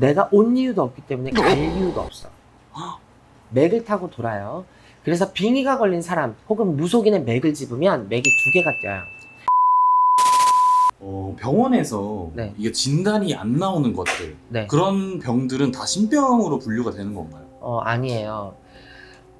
내가 온 이유도 없기 때문에 갈 이유도 없어. 맥을 타고 돌아요. 그래서 빙의가 걸린 사람 혹은 무속인의 맥을 집으면 맥이 두 개가 뛰어요. 어, 병원에서 네. 이게 진단이 안 나오는 것들 네. 그런 병들은 다 신병으로 분류가 되는 건가요? 어, 아니에요.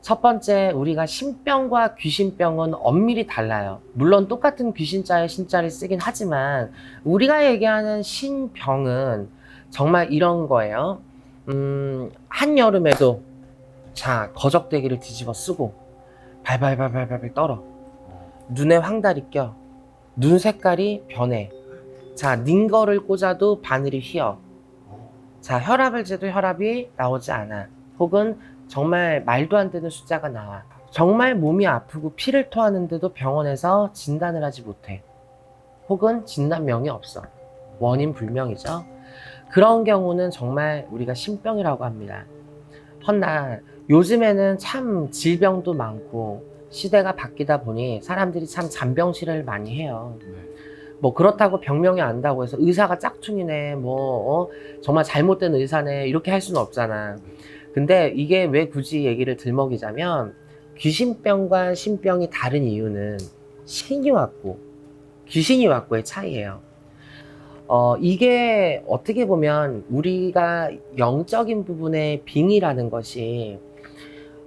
첫 번째, 우리가 신병과 귀신병은 엄밀히 달라요. 물론 똑같은 귀신자의 신자를 쓰긴 하지만, 우리가 얘기하는 신병은 정말 이런 거예요. 음, 한여름에도, 자, 거적대기를 뒤집어 쓰고, 발발발발발 떨어. 눈에 황달이 껴. 눈 색깔이 변해. 자, 닝거를 꽂아도 바늘이 휘어. 자, 혈압을 재도 혈압이 나오지 않아. 혹은 정말 말도 안 되는 숫자가 나와. 정말 몸이 아프고 피를 토하는데도 병원에서 진단을 하지 못해. 혹은 진단명이 없어. 원인 불명이죠. 그런 경우는 정말 우리가 신병이라고 합니다. 허나 요즘에는 참 질병도 많고 시대가 바뀌다 보니 사람들이 참 잔병실을 많이 해요. 네. 뭐 그렇다고 병명이 안다고 해서 의사가 짝퉁이네 뭐 어? 정말 잘못된 의사네 이렇게 할 수는 없잖아 근데 이게 왜 굳이 얘기를 들먹이자면 귀신병과 신병이 다른 이유는 신이 왔고 귀신이 왔고의 차이예요 어 이게 어떻게 보면 우리가 영적인 부분의 빙의라는 것이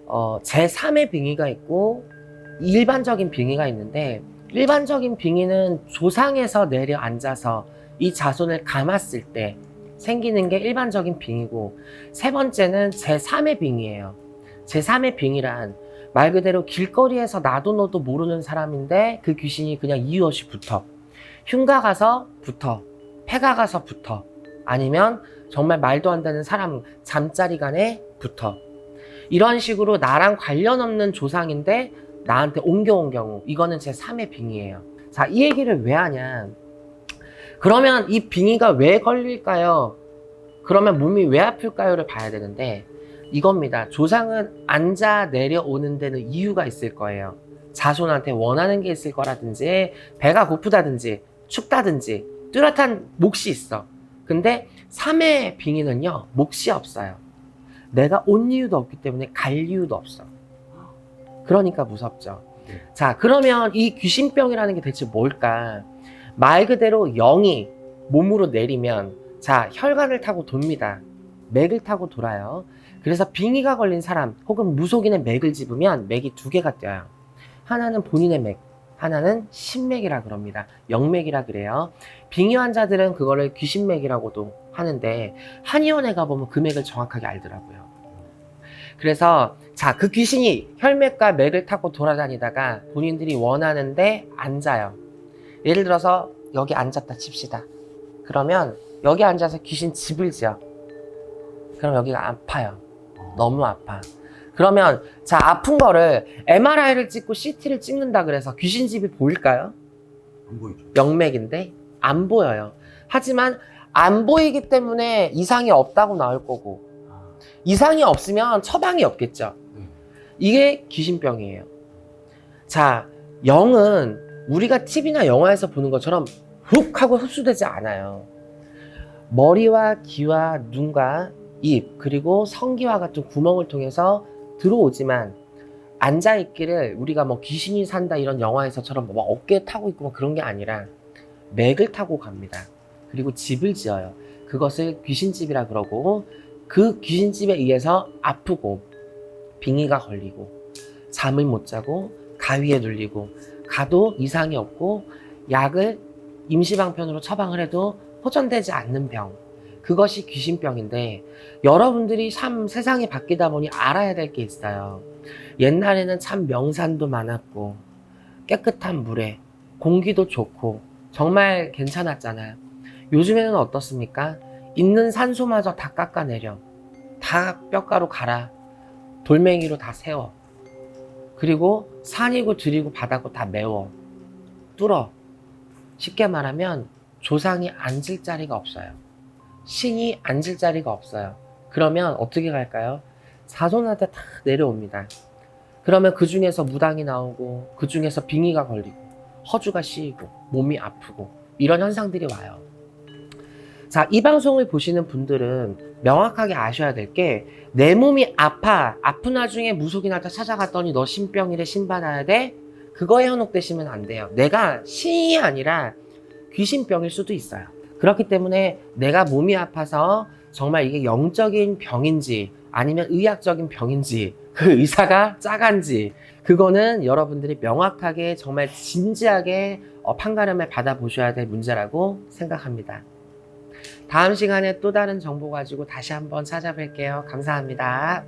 어 제3의 빙의가 있고 일반적인 빙의가 있는데 일반적인 빙의는 조상에서 내려 앉아서 이 자손을 감았을 때 생기는 게 일반적인 빙의고 세 번째는 제3의 빙의예요. 제3의 빙의란 말 그대로 길거리에서 나도 너도 모르는 사람인데 그 귀신이 그냥 이유 없이 붙어. 흉가 가서 붙어. 폐가 가서 붙어. 아니면 정말 말도 안 되는 사람 잠자리 간에 붙어. 이런 식으로 나랑 관련 없는 조상인데 나한테 옮겨온 경우 이거는 제 3의 빙의예요. 자, 이 얘기를 왜 하냐? 그러면 이 빙의가 왜 걸릴까요? 그러면 몸이 왜 아플까요를 봐야 되는데 이겁니다. 조상은 앉아 내려오는 데는 이유가 있을 거예요. 자손한테 원하는 게 있을 거라든지 배가 고프다든지 춥다든지 뚜렷한 몫이 있어. 근데 3의 빙의는요. 몫이 없어요. 내가 온 이유도 없기 때문에 갈 이유도 없어. 그러니까 무섭죠. 네. 자, 그러면 이 귀신병이라는 게 대체 뭘까? 말 그대로 영이 몸으로 내리면, 자, 혈관을 타고 돕니다. 맥을 타고 돌아요. 그래서 빙의가 걸린 사람 혹은 무속인의 맥을 집으면 맥이 두 개가 뛰어요. 하나는 본인의 맥, 하나는 신맥이라 그럽니다. 영맥이라 그래요. 빙의 환자들은 그거를 귀신맥이라고도 하는데 한의원에 가보면 그 맥을 정확하게 알더라고요. 그래서 자, 그 귀신이 혈맥과 맥을 타고 돌아다니다가 본인들이 원하는데 앉아요. 예를 들어서 여기 앉았다 칩시다. 그러면 여기 앉아서 귀신 집을 지어. 그럼 여기가 아파요. 너무 아파. 그러면 자, 아픈 거를 MRI를 찍고 CT를 찍는다 그래서 귀신 집이 보일까요? 안 보이죠? 영맥인데 안 보여요. 하지만 안 보이기 때문에 이상이 없다고 나올 거고 아, 이상이 없으면 처방이 없겠죠. 네. 이게 귀신병이에요. 자, 영은 우리가 TV나 영화에서 보는 것처럼 훅 하고 흡수되지 않아요. 머리와 귀와 눈과 입, 그리고 성기와 같은 구멍을 통해서 들어오지만 앉아 있기를 우리가 뭐 귀신이 산다 이런 영화에서처럼 뭐 어깨에 타고 있고 뭐 그런 게 아니라 맥을 타고 갑니다. 그리고 집을 지어요. 그것을 귀신집이라 그러고 그 귀신집에 의해서 아프고 빙의가 걸리고 잠을 못 자고 가위에 눌리고 가도 이상이 없고 약을 임시방편으로 처방을 해도 호전되지 않는 병 그것이 귀신병인데 여러분들이 참 세상이 바뀌다 보니 알아야 될 게 있어요 옛날에는 참 명산도 많았고 깨끗한 물에 공기도 좋고 정말 괜찮았잖아요 요즘에는 어떻습니까? 있는 산소마저 다 깎아내려 다 뼈가루 갈아 돌멩이로 다 세워. 그리고 산이고 들이고 바다고 다 메워. 뚫어. 쉽게 말하면 조상이 앉을 자리가 없어요. 신이 앉을 자리가 없어요. 그러면 어떻게 갈까요? 자손한테 다 내려옵니다. 그러면 그 중에서 무당이 나오고, 그 중에서 빙의가 걸리고, 허주가 씌이고, 몸이 아프고, 이런 현상들이 와요. 자, 이 방송을 보시는 분들은 명확하게 아셔야 될 게 내 몸이 아파. 아픈 와중에 무속인한테 찾아갔더니 너 신병이래 신받아야 돼? 그거에 현혹되시면 안 돼요. 내가 신이 아니라 귀신병일 수도 있어요. 그렇기 때문에 내가 몸이 아파서 정말 이게 영적인 병인지 아니면 의학적인 병인지 그 의사가 짜간지 그거는 여러분들이 명확하게 정말 진지하게 어, 판가름을 받아보셔야 될 문제라고 생각합니다. 다음 시간에 또 다른 정보 가지고 다시 한번 찾아뵐게요. 감사합니다.